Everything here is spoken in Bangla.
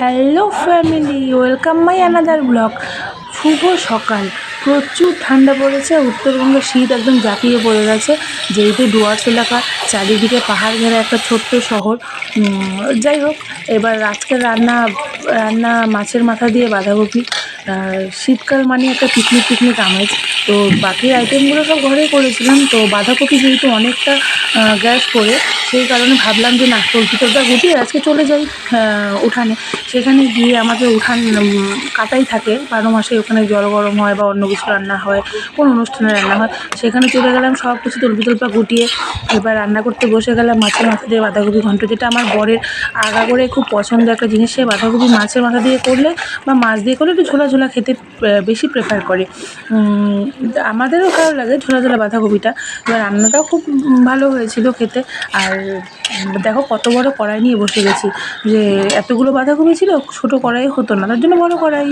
Hello family, welcome my another blog. শুভ সকাল। প্রচুর ঠান্ডা পড়েছে উত্তরবঙ্গে শীত একদম জাঁকিয়ে পড়ে গেছে। যেহেতু ডুয়ার্স এলাকা, চারিদিকে পাহাড় ঘেরা একটা ছোট্ট শহর। যাই হোক, এবার আজকের রান্না রান্না মাছের মাথা দিয়ে বাঁধাকপি। শীতকাল মানে একটা পিকনিক পিকনিক আমেজ। তো বাকি আইটেমগুলো সব ঘরেই করেছিলাম। তো বাঁধাকপি যেহেতু অনেকটা গ্যাস করে সেই কারণে ভাবলাম যে না ভিতরটা গুটিয়ে আজকে চলে যাই উঠানে। সেখানে গিয়ে আমাদের উঠান কাটাই থাকে। বারো মাসে ওখানে জল গরম হয় বা অন্য কিছু রান্না হয়, কোনো অনুষ্ঠানে রান্না হয়। সেখানে চলে গেলাম, সব কিছু তল্পি তল্পা গুটিয়ে এবার রান্না করতে বসে গেলাম মাছের মাথা দিয়ে বাঁধাকপি ঘন্ট, যেটা আমার বরের আগা করে খুব পছন্দ একটা জিনিস। সে বাঁধাকপি মাছের মাথা দিয়ে করলে বা মাছ দিয়ে করলে একটু ঝোলা ঝোলা খেতে বেশি প্রেফার করে। আমাদেরও ভালো লাগে ঝোলা ঝোলা বাঁধাকপিটা। এবার রান্নাটাও খুব ভালো হয়েছিল খেতে। আর দেখো কত বড় কড়াই নিয়ে বসে গেছি। যে এতগুলো বাঁধাকপি ছিল, ছোটো কড়াই হতো না, তার জন্য বড় কড়াই।